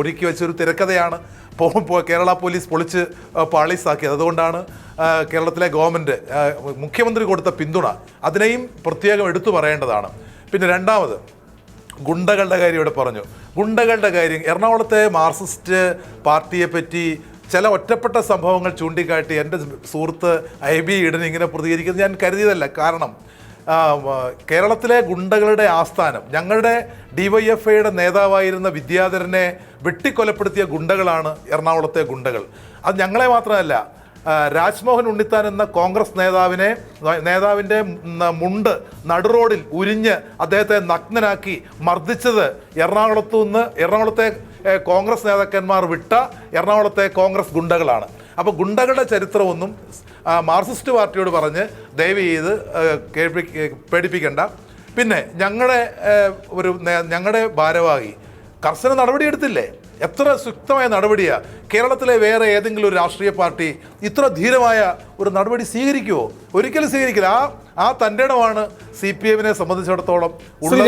ഒരുക്കി വെച്ചൊരു തിരക്കഥയാണ്. കേരള പോലീസ് പൊളിച്ച് പാളീസാക്കിയത്. അതുകൊണ്ടാണ് കേരളത്തിലെ ഗവൺമെന്റ് മുഖ്യമന്ത്രി കൊടുത്ത പിന്തുണ അതിനെയും പ്രത്യേകം എടുത്തു പറയേണ്ടതാണ്. പിന്നെ രണ്ടാമത് ഗുണ്ടകളുടെ കാര്യം ഇവിടെ പറഞ്ഞു. ഗുണ്ടകളുടെ കാര്യം എറണാകുളത്തെ മാർക്സിസ്റ്റ് പാർട്ടിയെ പറ്റി ചില ഒറ്റപ്പെട്ട സംഭവങ്ങൾ ചൂണ്ടിക്കാട്ടി എന്റെ സുഹൃത്ത് ഐ ബി ഈഡൻ ഇങ്ങനെ പ്രതികരിക്കുന്നത് ഞാൻ കരുതിയതല്ല. കാരണം കേരളത്തിലെ ഗുണ്ടകളുടെ ആസ്ഥാനം ഞങ്ങളുടെ ഡിവൈഎഫ്ഐയുടെ നേതാവായിരുന്ന വിദ്യാധരനെ വെട്ടിക്കൊലപ്പെടുത്തിയ ഗുണ്ടകളാണ് എറണാകുളത്തെ ഗുണ്ടകൾ. അത് ഞങ്ങളെ മാത്രമല്ല രാജ്മോഹൻ ഉണ്ണിത്താൻ എന്ന കോൺഗ്രസ് നേതാവിനെ നേതാവിന്റെ മുണ്ട് നടുറോഡിൽ ഉരിഞ്ഞ് അദ്ദേഹത്തെ നഗ്നനാക്കി മർദ്ദിച്ചത് എറണാകുളത്തു നിന്ന് എറണാകുളത്തെ കോൺഗ്രസ് നേതാക്കന്മാർ വിട്ട എറണാകുളത്തെ കോൺഗ്രസ് ഗുണ്ടകളാണ്. അപ്പോൾ ഗുണ്ടകളുടെ ചരിത്രമൊന്നും ആ, മാർക്സിസ്റ്റ് പാർട്ടിയോട് പറഞ്ഞ് ദയവ് ചെയ്ത് കേൾപ്പി- പേടിപ്പിക്കേണ്ട. പിന്നെ ഞങ്ങളുടെ ഒരു ഞങ്ങളുടെ ഭാരവാഹി കർശന നടപടിയെടുത്തില്ലേ? എത്ര സുക്തമായ നടപടിയാണ് കേരളത്തിലെ വേറെ ഏതെങ്കിലും ഒരു രാഷ്ട്രീയ പാർട്ടി ഇത്ര ധീരമായ ഒരു നടപടി സ്വീകരിക്കുമോ ഒരിക്കലും സ്വീകരിക്കില്ല. ആ ആ തന്റെ ഇടമാണ് സി പി എമ്മിനെ സംബന്ധിച്ചിടത്തോളം. ഒരു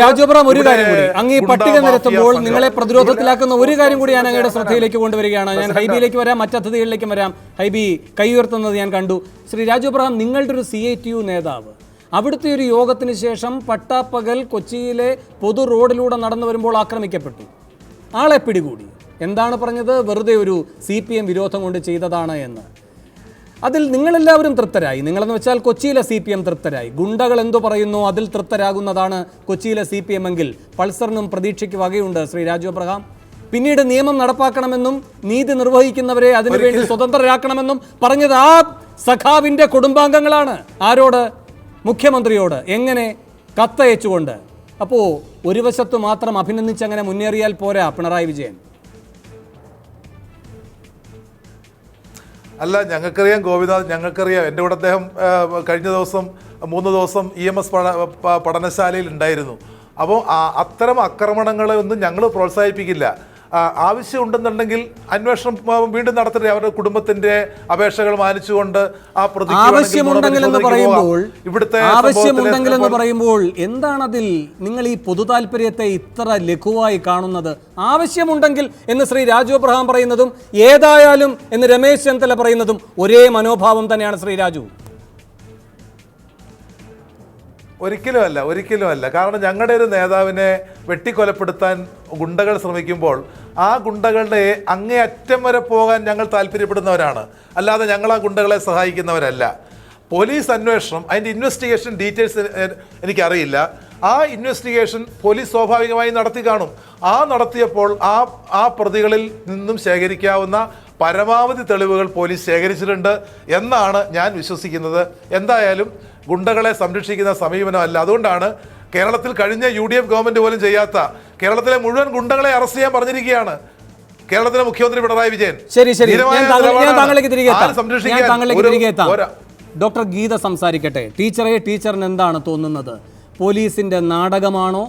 കാര്യം കൂടി. അങ്ങ് ഈ പട്ടിക നിരത്തുമ്പോൾ നിങ്ങളെ പ്രതിരോധത്തിലാക്കുന്ന ഒരു കാര്യം കൂടി ഞാൻ അങ്ങയുടെ ശ്രദ്ധയിലേക്ക് കൊണ്ടുവരികയാണ്. ഞാൻ ഹൈബിയിലേക്ക് വരാം മറ്റതിഥികളിലേക്കും വരാം. ഹൈബി കൈ ഉയർത്തുന്നത് ഞാൻ കണ്ടു. ശ്രീ രാജു അബ്രഹാം നിങ്ങളുടെ ഒരു സി ഐ ടി യു നേതാവ്. അവിടുത്തെ ഒരു യോഗത്തിന് ശേഷം പട്ടാപ്പകൽ കൊച്ചിയിലെ പൊതു റോഡിലൂടെ നടന്നു വരുമ്പോൾ ആക്രമിക്കപ്പെട്ടു. ആളെ പിടികൂടി. എന്താണ് പറഞ്ഞത്? വെറുതെ ഒരു സി പി എം വിരോധം കൊണ്ട് ചെയ്തതാണ് എന്ന്. അതിൽ നിങ്ങളെല്ലാവരും തൃപ്തരായി. നിങ്ങളെന്ന് വെച്ചാൽ കൊച്ചിയിലെ സി പി എം തൃപ്തരായി. ഗുണ്ടകൾ എന്തു പറയുന്നു? അതിൽ തൃപ്തരാകുന്നതാണ് കൊച്ചിയിലെ സി പി എം എങ്കിൽ. പൾസറിനും പ്രതീക്ഷയ്ക്ക് വകയുണ്ട് ശ്രീ രാജു അബ്രഹാം. പിന്നീട് നിയമം നടപ്പാക്കണമെന്നും നീതി നിർവഹിക്കുന്നവരെ അതിനുവേണ്ടി സ്വതന്ത്രരാക്കണമെന്നും പറഞ്ഞത് ആ സഖാവിന്റെ കുടുംബാംഗങ്ങളാണ്. ആരോട്? മുഖ്യമന്ത്രിയോട്. എങ്ങനെ? കത്തയച്ചുകൊണ്ട്. അപ്പോൾ ഒരു വശത്ത് മാത്രം അഭിനന്ദിച്ച് അങ്ങനെ മുന്നേറിയാൽ പോരാ പിണറായി വിജയൻ. അല്ല ഞങ്ങൾക്കറിയാം ഗോപിനാഥ് ഞങ്ങൾക്കറിയാം. എന്റെ കൂടെ അദ്ദേഹം കഴിഞ്ഞ ദിവസം മൂന്ന് ദിവസം ഇ എം എസ് പഠനശാലയിൽ ഉണ്ടായിരുന്നു. അപ്പോൾ അത്തരം ആക്രമണങ്ങളെ ഒന്നും ഞങ്ങൾ പ്രോത്സാഹിപ്പിക്കില്ല. ആവശ്യമുണ്ടെന്നുണ്ടെങ്കിൽ അന്വേഷണം വീണ്ടും നടത്തട്ടെ. അവരുടെ കുടുംബത്തിന്റെ അപേക്ഷകൾ മാനിച്ചുകൊണ്ട് ആ ആവശ്യമുണ്ടെങ്കിൽ എന്ന്. പറയുമ്പോൾ ഇവിടുത്തെ ആവശ്യമുണ്ടെങ്കിൽ എന്ന് പറയുമ്പോൾ എന്താണതിൽ നിങ്ങൾ ഈ പൊതു താല്പര്യത്തെ ഇത്ര ലഘുവായി കാണുന്നത്? ആവശ്യമുണ്ടെങ്കിൽ എന്ന് ശ്രീ രാജു അബ്രഹാം പറയുന്നതും ഏതായാലും എന്ന് രമേശ് ചെന്നിത്തല പറയുന്നതും ഒരേ മനോഭാവം തന്നെയാണ് ശ്രീ രാജു. ഒരിക്കലും അല്ല ഒരിക്കലും അല്ല. കാരണം ഞങ്ങളുടെ ഒരു നേതാവിനെ വെട്ടിക്കൊലപ്പെടുത്താൻ ഗുണ്ടകൾ ശ്രമിക്കുമ്പോൾ ആ ഗുണ്ടകളുടെ അങ്ങേയറ്റം വരെ പോകാൻ ഞങ്ങൾ താല്പര്യപ്പെടുന്നവരാണ്. അല്ലാതെ ഞങ്ങൾ ആ ഗുണ്ടകളെ സഹായിക്കുന്നവരല്ല. പോലീസ് അന്വേഷണം അതിന്റെ ഇൻവെസ്റ്റിഗേഷൻ ഡീറ്റെയിൽസ് എനിക്കറിയില്ല. ആ ഇൻവെസ്റ്റിഗേഷൻ പോലീസ് സ്വാഭാവികമായി നടത്തി കാണും. ആ നടത്തിയപ്പോൾ ആ ആ പ്രതികളിൽ നിന്നും ശേഖരിക്കാവുന്ന പരമാവധി തെളിവുകൾ പോലീസ് ശേഖരിച്ചിട്ടുണ്ട് എന്നാണ് ഞാൻ വിശ്വസിക്കുന്നത്. എന്തായാലും ഗുണ്ടകളെ സംരക്ഷിക്കുന്ന സമീപനമല്ല. അതുകൊണ്ടാണ് കേരളത്തിൽ കഴിഞ്ഞ യു ഡി എഫ് ഗവൺമെന്റ് പോലും ചെയ്യാത്ത കേരളത്തിലെ മുഴുവൻ ഗുണ്ടകളെ അറസ്റ്റ് ചെയ്യാൻ പറഞ്ഞിരിക്കുകയാണ്. കേരളത്തിലെ മുഖ്യമന്ത്രി പിണറായി വിജയൻ. ശരി ശരി. താങ്കളിലേക്ക് തിരികെ താങ്കളിലേക്ക് തിരികെ ഡോക്ടർ ഗീത സംസാരിക്കട്ടെ. ടീച്ചറെ ടീച്ചറിന് എന്താണ് തോന്നുന്നത്? പോലീസിന്റെ നാടകമാണോ?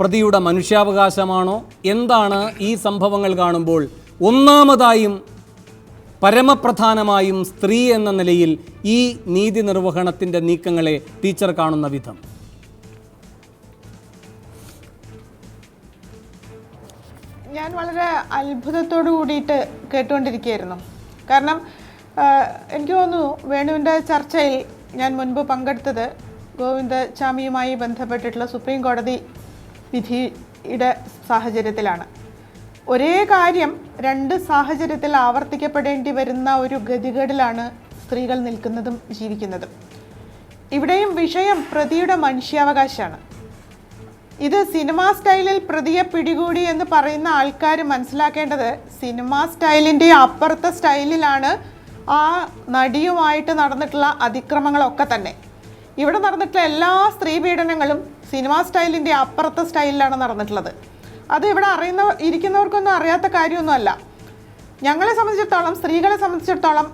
പ്രതിയുടെ മനുഷ്യാവകാശമാണോ? എന്താണ് ഈ സംഭവങ്ങൾ കാണുമ്പോൾ ഒന്നാമതായും പരമപ്രധാനമായും സ്ത്രീ എന്ന നിലയിൽ ഈ നീതി നിർവഹണത്തിന്റെ നീക്കങ്ങളെ ടീച്ചർ കാണുന്ന വിധം? ഞാൻ വളരെ അത്ഭുതത്തോടു കൂടിയിട്ട് കേട്ടുകൊണ്ടിരിക്കുകയായിരുന്നു. കാരണം എനിക്ക് തോന്നുന്നു വേണുവിന്റെ ചർച്ചയിൽ ഞാൻ മുൻപ് പങ്കെടുത്തത് ഗോവിന്ദചാമിയുമായി ബന്ധപ്പെട്ടിട്ടുള്ള സുപ്രീം കോടതി വിധിയുടെ സാഹചര്യത്തിലാണ്. ഒരേ കാര്യം രണ്ട് സാഹചര്യത്തിൽ ആവർത്തിക്കപ്പെടേണ്ടി വരുന്ന ഒരു ഗതികേടിലാണ് സ്ത്രീകൾ നിൽക്കുന്നതും ജീവിക്കുന്നതും. ഇവിടെയും വിഷയം പ്രതിയുടെ മനുഷ്യാവകാശമാണ്. ഇത് സിനിമാ സ്റ്റൈലിൽ പ്രതിയെ പിടികൂടി എന്ന് പറയുന്ന ആൾക്കാർ മനസ്സിലാക്കേണ്ടത് സിനിമാ സ്റ്റൈലിന്റെ അപ്പുറത്തെ സ്റ്റൈലിലാണ് ആ നടിയുമായിട്ട് നടന്നിട്ടുള്ള അതിക്രമങ്ങളൊക്കെ തന്നെ. ഇവിടെ നടന്നിട്ടുള്ള എല്ലാ സ്ത്രീ പീഡനങ്ങളും സിനിമാ സ്റ്റൈലിന്റെ അപ്പുറത്തെ സ്റ്റൈലിലാണ് നടന്നിട്ടുള്ളത്. അത് ഇവിടെ അറിയുന്ന ഇരിക്കുന്നവർക്കൊന്നും അറിയാത്ത കാര്യമൊന്നുമല്ല. ഞങ്ങളെ സംബന്ധിച്ചിടത്തോളം സ്ത്രീകളെ സംബന്ധിച്ചിടത്തോളം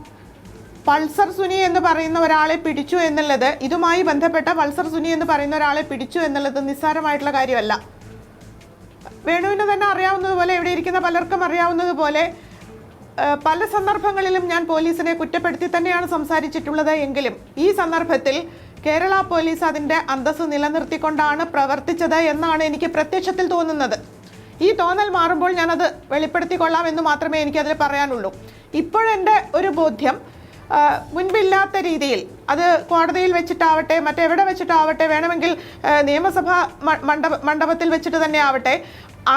പൾസർ സുനി എന്ന് പറയുന്ന ഒരാളെ പിടിച്ചു എന്നുള്ളത് ഇതുമായി ബന്ധപ്പെട്ട പൾസർ സുനി എന്ന് പറയുന്ന ഒരാളെ പിടിച്ചു എന്നുള്ളത് നിസ്സാരമായിട്ടുള്ള കാര്യമല്ല. വേണുവിന് തന്നെ അറിയാവുന്നതുപോലെ ഇവിടെ ഇരിക്കുന്ന പലർക്കും അറിയാവുന്നതുപോലെ പല സന്ദർഭങ്ങളിലും ഞാൻ പോലീസിനെ കുറ്റപ്പെടുത്തി തന്നെയാണ് സംസാരിച്ചിട്ടുള്ളത് എങ്കിലും ഈ സന്ദർഭത്തിൽ കേരള പോലീസ് അതിന്റെ അന്തസ്സ് നിലനിർത്തിക്കൊണ്ടാണ് പ്രവർത്തിച്ചത് എന്നാണ് എനിക്ക് പ്രത്യക്ഷത്തിൽ തോന്നുന്നത്. ഈ തോന്നൽ മാറുമ്പോൾ ഞാനത് വെളിപ്പെടുത്തിക്കൊള്ളാം എന്ന് മാത്രമേ എനിക്കതിൽ പറയാനുള്ളൂ. ഇപ്പോഴെന്റെ ഒരു ബോധ്യം മുൻപില്ലാത്ത രീതിയിൽ അത് കോടതിയിൽ വെച്ചിട്ടാവട്ടെ മറ്റെവിടെ വെച്ചിട്ടാവട്ടെ വേണമെങ്കിൽ നിയമസഭാ മണ്ഡപ മണ്ഡപത്തിൽ വെച്ചിട്ട് തന്നെ ആവട്ടെ.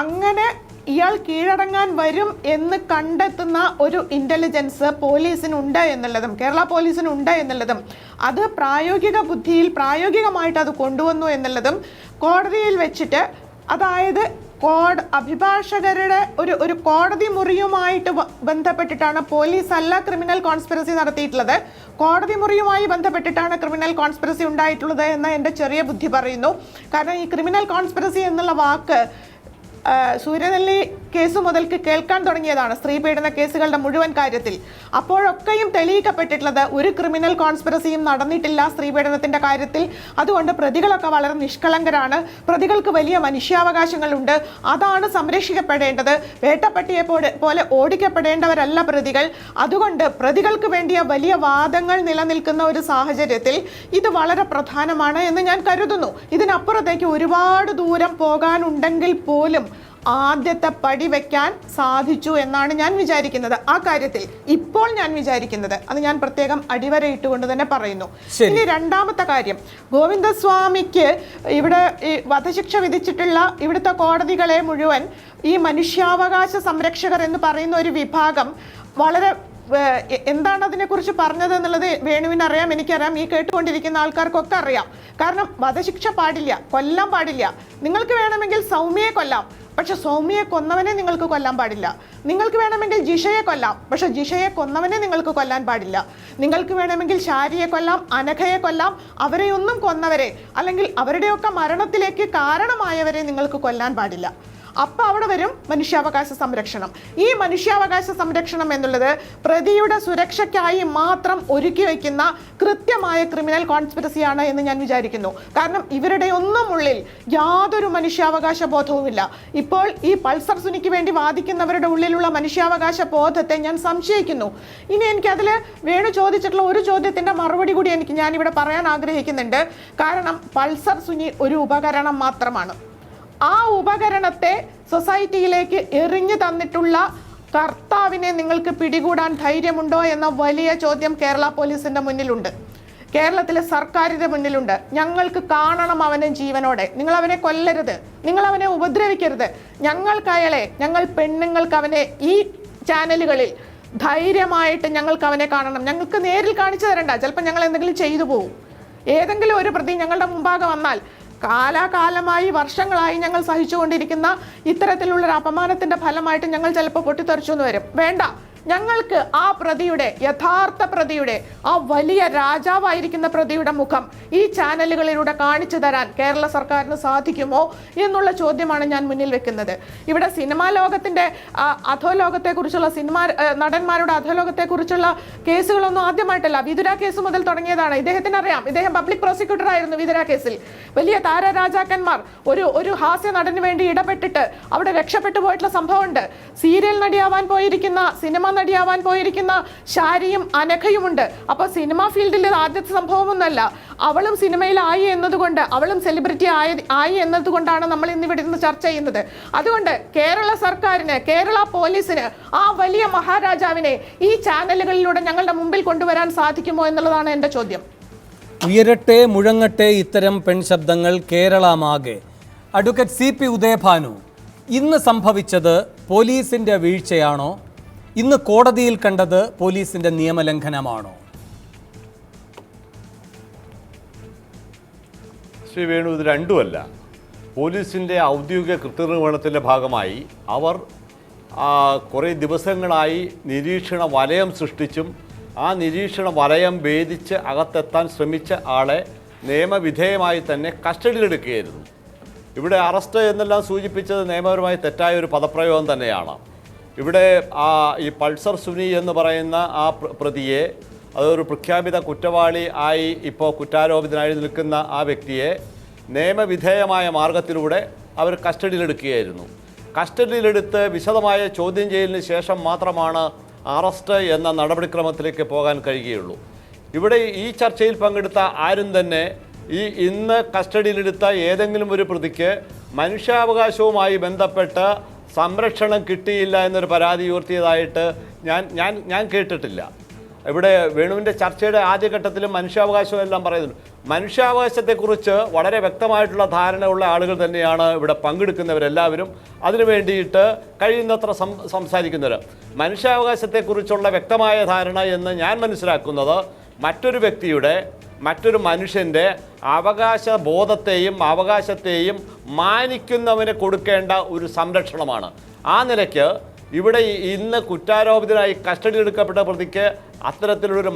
അങ്ങനെ ഇയാൾ കീഴടങ്ങാൻ വരും എന്ന് കണ്ടെത്തുന്ന ഒരു ഇന്റലിജൻസ് പോലീസിനുണ്ട് എന്നുള്ളതും കേരള പോലീസിനുണ്ട് എന്നുള്ളതും അത് പ്രായോഗിക ബുദ്ധിയിൽ പ്രായോഗികമായിട്ട് അത് കൊണ്ടുവന്നു എന്നുള്ളതും കോടതിയിൽ വെച്ചിട്ട് അതായത് കോഡ് അഭിഭാഷകരുടെ ഒരു ഒരു കോടതി മുറിയുമായിട്ട് ബന്ധപ്പെട്ടിട്ടാണ് പോലീസ് അല്ല ക്രിമിനൽ കോൺസ്പിറസി നടത്തിയിട്ടുള്ളത്. കോടതി മുറിയുമായി ബന്ധപ്പെട്ടിട്ടാണ് ക്രിമിനൽ കോൺസ്പിറസി ഉണ്ടായിട്ടുള്ളത് എന്ന് എന്റെ ചെറിയ ബുദ്ധി പറയുന്നു. കാരണം ഈ ക്രിമിനൽ കോൺസ്പിറസി എന്നുള്ള വാക്ക് സൂര്യനെല്ലി കേസ് മുതൽക്ക് കേൾക്കാൻ തുടങ്ങിയതാണ് സ്ത്രീ പീഡന കേസുകളുടെ മുഴുവൻ കാര്യത്തിൽ. അപ്പോഴൊക്കെയും തെളിയിക്കപ്പെട്ടിട്ടുള്ളത് ഒരു ക്രിമിനൽ കോൺസ്പിറസിയും നടന്നിട്ടില്ല സ്ത്രീ പീഡനത്തിന്റെ കാര്യത്തിൽ. അതുകൊണ്ട് പ്രതികളൊക്കെ വളരെ നിഷ്കളങ്കരാണ്. പ്രതികൾക്ക് വലിയ മനുഷ്യാവകാശങ്ങളുണ്ട്. അതാണ് സംരക്ഷിക്കപ്പെടേണ്ടത്. വേട്ടപ്പട്ടിയെ പോലെ ഓടിക്കപ്പെടേണ്ടവരല്ല പ്രതികൾ. അതുകൊണ്ട് പ്രതികൾക്ക് വേണ്ടിയ വലിയ വാദങ്ങൾ നിലനിൽക്കുന്ന ഒരു സാഹചര്യത്തിൽ ഇത് വളരെ പ്രധാനമാണ് എന്ന് ഞാൻ കരുതുന്നു. ഇതിനപ്പുറത്തേക്ക് ഒരുപാട് ദൂരം പോകാനുണ്ടെങ്കിൽ പോലും ആദ്യത്തെ പടി വെക്കാൻ സാധിച്ചു എന്നാണ് ഞാൻ വിചാരിക്കുന്നത്. ആ കാര്യത്തിൽ ഇപ്പോൾ ഞാൻ വിചാരിക്കുന്നത് അത് ഞാൻ പ്രത്യേകം അടിവരയിട്ടുകൊണ്ട് തന്നെ പറയുന്നു. ഇനി രണ്ടാമത്തെ കാര്യം. ഗോവിന്ദസ്വാമിക്ക് ഇവിടെ ഈ വധശിക്ഷ വിധിച്ചിട്ടുള്ള ഇവിടുത്തെ കോടതികളെ മുഴുവൻ ഈ മനുഷ്യാവകാശ സംരക്ഷകർ എന്ന് പറയുന്ന ഒരു വിഭാഗം വളരെ എന്താണ് അതിനെക്കുറിച്ച് പറഞ്ഞത് എന്നുള്ളത് വേണുവിന് അറിയാം എനിക്കറിയാം. ഈ കേട്ടുകൊണ്ടിരിക്കുന്ന ആൾക്കാർക്കൊക്കെ അറിയാം. കാരണം വധശിക്ഷ പാടില്ല കൊല്ലാൻ പാടില്ല. നിങ്ങൾക്ക് വേണമെങ്കിൽ സൗമ്യയെ കൊല്ലാം പക്ഷെ സൗമ്യയെ കൊന്നവനെ നിങ്ങൾക്ക് കൊല്ലാൻ പാടില്ല. നിങ്ങൾക്ക് വേണമെങ്കിൽ ജിഷയെ കൊല്ലാം പക്ഷെ ജിഷയെ കൊന്നവനെ നിങ്ങൾക്ക് കൊല്ലാൻ പാടില്ല. നിങ്ങൾക്ക് വേണമെങ്കിൽ ശാരിയെ കൊല്ലാം അനഘയെ കൊല്ലാം അവരെയൊന്നും കൊന്നവരെ അല്ലെങ്കിൽ അവരുടെയൊക്കെ മരണത്തിലേക്ക് കാരണമായവരെ നിങ്ങൾക്ക് കൊല്ലാൻ പാടില്ല. അപ്പൊ അവിടെ വരും മനുഷ്യാവകാശ സംരക്ഷണം. ഈ മനുഷ്യാവകാശ സംരക്ഷണം എന്നുള്ളത് പ്രതിയുടെ സുരക്ഷയ്ക്കായി മാത്രം ഒരുക്കി വയ്ക്കുന്ന കൃത്യമായ ക്രിമിനൽ കോൺസ്പിറസിയാണ് എന്ന് ഞാൻ വിചാരിക്കുന്നു. കാരണം ഇവരുടെ ഒന്നും ഉള്ളിൽ യാതൊരു മനുഷ്യാവകാശ ബോധവുമില്ല. ഇപ്പോൾ ഈ പൾസർ സുനിക്ക് വേണ്ടി വാദിക്കുന്നവരുടെ ഉള്ളിലുള്ള മനുഷ്യാവകാശ ബോധത്തെ ഞാൻ സംശയിക്കുന്നു. ഇനി എനിക്ക് അതിൽ വേണു ചോദിച്ചിട്ടുള്ള ഒരു ചോദ്യത്തിന്റെ മറുപടി കൂടി എനിക്ക് ഞാനിവിടെ പറയാൻ ആഗ്രഹിക്കുന്നുണ്ട്. കാരണം പൾസർ സുനി ഒരു ഉപകരണം മാത്രമാണ്. ആ ഉപകരണത്തെ സൊസൈറ്റിയിലേക്ക് എറിഞ്ഞു തന്നിട്ടുള്ള കർത്താവിനെ നിങ്ങൾക്ക് പിടികൂടാൻ ധൈര്യമുണ്ടോ എന്ന വലിയ ചോദ്യം കേരള പോലീസിന്റെ മുന്നിലുണ്ട്. കേരളത്തിലെ സർക്കാരിന്റെ മുന്നിലുണ്ട്. ഞങ്ങൾക്ക് കാണണം അവനെ ജീവനോടെ. നിങ്ങൾ അവനെ കൊല്ലരുത്. നിങ്ങൾ അവനെ ഉപദ്രവിക്കരുത്. ഞങ്ങൾക്ക് ഞങ്ങൾ പെണ്ണുങ്ങൾക്ക് അവനെ ഈ ചാനലുകളിൽ ധൈര്യമായിട്ട് ഞങ്ങൾക്ക് അവനെ കാണണം. ഞങ്ങൾക്ക് നേരിൽ കാണിച്ചു തരണ്ട. ചിലപ്പോൾ ഞങ്ങൾ എന്തെങ്കിലും ചെയ്തു പോകും ഏതെങ്കിലും ഒരു പ്രതി ഞങ്ങളുടെ മുമ്പാകെ വന്നാൽ കാലാകാലമായി വർഷങ്ങളായി ഞങ്ങൾ സഹിച്ചുകൊണ്ടിരിക്കുന്ന ഇത്തരത്തിലുള്ള അപമാനത്തിന്റെ ഫലമായിട്ട് ഞങ്ങൾ ചിലപ്പോൾ പൊട്ടിത്തെറിച്ചു എന്ന് വരും. വേണ്ട. ഞങ്ങൾക്ക് ആ പ്രതിയുടെ യഥാർത്ഥ പ്രതിയുടെ ആ വലിയ രാജാവായിരിക്കുന്ന പ്രതിയുടെ മുഖം ഈ ചാനലുകളിലൂടെ കാണിച്ചു തരാൻ കേരള സർക്കാരിന് സാധിക്കുമോ എന്നുള്ള ചോദ്യമാണ് ഞാൻ മുന്നിൽ വെക്കുന്നത്. ഇവിടെ സിനിമാ ലോകത്തിന്റെ അധോലോകത്തെക്കുറിച്ചുള്ള സിനിമാ നടന്മാരുടെ അധോലോകത്തെക്കുറിച്ചുള്ള കേസുകളൊന്നും ആദ്യമായിട്ടല്ല. വിതുര കേസ് മുതൽ തുടങ്ങിയതാണ്. ഇദ്ദേഹത്തിന് അറിയാം. ഇദ്ദേഹം പബ്ലിക് പ്രോസിക്യൂട്ടർ ആയിരുന്നു വിതുര കേസിൽ. വലിയ താരരാജാക്കന്മാർ ഒരു ഒരു ഹാസ്യ നടന് വേണ്ടി ഇടപെട്ടിട്ട് അവിടെ രക്ഷപ്പെട്ടു പോയിട്ടുള്ള സംഭവമുണ്ട്. സീരിയൽ നടിയാവാൻ പോയിരിക്കുന്ന സിനിമ നടിയാവാൻ പോയിരിക്കുന്ന ശാരിയും അനഘയുമുണ്ട്. അപ്പോൾ സിനിമ ഫീൽഡിൽ ആദ്യത്തെ സംഭവമൊന്നുമല്ല. അവളും സിനിമയിലായി എന്നതുകൊണ്ട് അവളും സെലിബ്രിറ്റി ആയ ആയി എന്നതുകൊണ്ടാണ് നമ്മൾ ഇന്ന് ഇവിടെ നിന്ന് ചർച്ച ചെയ്യുന്നത്. അതുകൊണ്ട് കേരള സർക്കാരിന് കേരള പോലീസിന് ആ വലിയ മഹാരാജാവിനെ ഈ ചാനലുകളിലൂടെ ഞങ്ങളുടെ മുമ്പിൽ കൊണ്ടുവരാൻ സാധിക്കുമോ എന്നുള്ളതാണ് എന്റെ ചോദ്യം. ഉയരട്ടെ മുഴങ്ങട്ടെ ഇത്തരം പെൺശബ്ദങ്ങൾ കേരളമാകെ. അഡ്വക്കേറ്റ് സി പി ഉദയഭാനു ഇന്ന് സംഭവിച്ചത് പോലീസിന്റെ വീഴ്ചയാണോ? ഇന്ന് കോടതിയിൽ കണ്ടത് പോലീസിന്റെ നിയമലംഘനമാണോ? ശ്രീ വേണു ഇത് രണ്ടുമല്ല. പോലീസിന്റെ ഔദ്യോഗിക കൃത്യനിർവഹണത്തിന്റെ ഭാഗമായി അവർ കുറേ ദിവസങ്ങളായി നിരീക്ഷണ വലയം സൃഷ്ടിച്ചും ആ നിരീക്ഷണ വലയം ഭേദിച്ച് അകത്തെത്താൻ ശ്രമിച്ച ആളെ നിയമവിധേയമായി തന്നെ കസ്റ്റഡിയിലെടുക്കുകയായിരുന്നു. ഇവിടെ അറസ്റ്റ് എന്നെല്ലാം സൂചിപ്പിച്ചത് നിയമപരമായി തെറ്റായ ഒരു പദപ്രയോഗം തന്നെയാണ്. ഇവിടെ ആ ഈ പൾസർ സുനി എന്ന് പറയുന്ന ആ പ്രതിയെ അതൊരു പ്രഖ്യാപിത കുറ്റവാളി ആയി ഇപ്പോൾ കുറ്റാരോപിതനായി നിൽക്കുന്ന ആ വ്യക്തിയെ നിയമവിധേയമായ മാർഗത്തിലൂടെ അവർ കസ്റ്റഡിയിലെടുക്കുകയായിരുന്നു. കസ്റ്റഡിയിലെടുത്ത് വിശദമായ ചോദ്യം ചെയ്യലിന് ശേഷം മാത്രമാണ് അറസ്റ്റ് എന്ന നടപടിക്രമത്തിലേക്ക് പോകാൻ കഴിയുകയുള്ളൂ. ഇവിടെ ഈ ചർച്ചയിൽ പങ്കെടുത്ത ആരും തന്നെ ഈ ഇന്ന് കസ്റ്റഡിയിലെടുത്ത ഏതെങ്കിലും ഒരു പ്രതിക്ക് മനുഷ്യാവകാശവുമായി ബന്ധപ്പെട്ട് സംരക്ഷണം കിട്ടിയില്ല എന്നൊരു പരാതി ഉയർത്തിയതായിട്ട് ഞാൻ ഞാൻ ഞാൻ കേട്ടിട്ടില്ല. ഇവിടെ വേണുവിന്റെ ചർച്ചയുടെ ആദ്യഘട്ടത്തിലും മനുഷ്യാവകാശം എല്ലാം പറയുന്നുണ്ട്. മനുഷ്യാവകാശത്തെക്കുറിച്ച് വളരെ വ്യക്തമായിട്ടുള്ള ധാരണയുള്ള ആളുകൾ തന്നെയാണ് ഇവിടെ പങ്കെടുക്കുന്നവരെല്ലാവരും. അതിനു വേണ്ടിയിട്ട് കഴിയുന്നത്ര സം സംസാരിക്കുന്നവർ മനുഷ്യാവകാശത്തെക്കുറിച്ചുള്ള വ്യക്തമായ ധാരണ എന്ന് ഞാൻ മനസ്സിലാക്കുന്നത് മറ്റൊരു വ്യക്തിയുടെ മറ്റൊരു മനുഷ്യന്റെ അവകാശ ബോധത്തെയും അവകാശത്തെയും മാനിക്കുന്നവന് കൊടുക്കേണ്ട ഒരു സംരക്ഷണമാണ്. ആ നിലയ്ക്ക് ഇവിടെ ഇന്ന് കുറ്റാരോപിതനായി കസ്റ്റഡി എടുക്കപ്പെട്ട പ്രതിക്ക് അത്തരത്തിലുള്ളൊരു